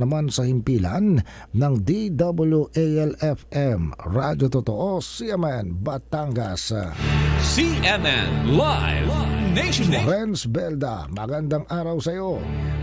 naman sa himpilan ng DWALFM Radyo Totoo CMN Batangas. CNN Live Nationwide. Renz Belda, magandang araw sa iyo.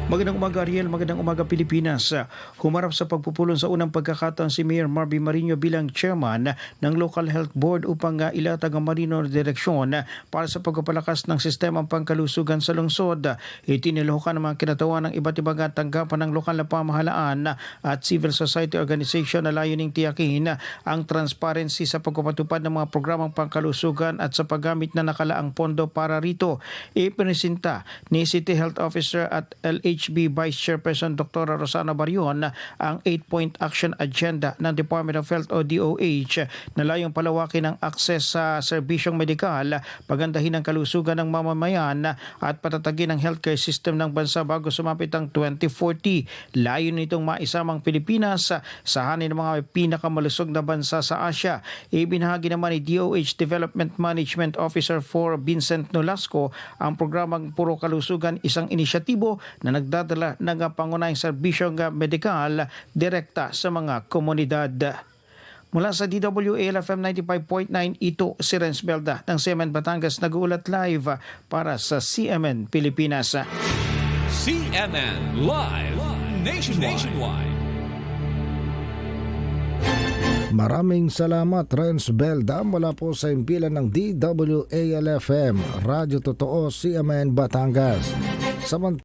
Magandang umaga Ariel, magandang umaga Pilipinas. Humarap sa pagpupulong sa unang pagkakataon si Mayor Marby Marino bilang chairman ng Local Health Board upang uh, ilatag ang Marino na direksyon para sa pagpapalakas ng sistemang pangkalusugan sa lungsod. Itiniluhukan ng mga kinatawan ng iba't ibang tanggapan ng lokal na pamahalaan at civil society organization na layuning tiyakin ang transparency sa pagpapatupad ng mga programang pangkalusugan at sa paggamit na nakalaang pondo para rito. Ipinisita ni City Health Officer at LHB Vice Chairperson Dr. Rosana Barion ang 8-point action agenda ng Department of Health o DOH na layong palawakin ang akses sa serbisyong medikal, pagandahin ang kalusugan ng mamamayan at patatagin ang healthcare system ng bansa bago sumapit ang 2040. Layo nitong maisamang Pilipinas sa hanin ng mga pinakamalusog na bansa sa Asia. Ibinahagi naman ni DOH Development Management Officer for Vincent Nolasco ang programang Puro Kalusugan isang inisyatibo na nagdadala ng pangunahing serbisyong medikal direkta sa mga komunidad. Mula sa DWALFM 95.9, ito si Renz Belda ng CMN Batangas nag-uulat live para sa CMN Pilipinas. CNN Live Nationwide. Maraming salamat Renz Belda mula po sa himpilan ng DWALFM Radyo Totoo CMN Batangas. Samantala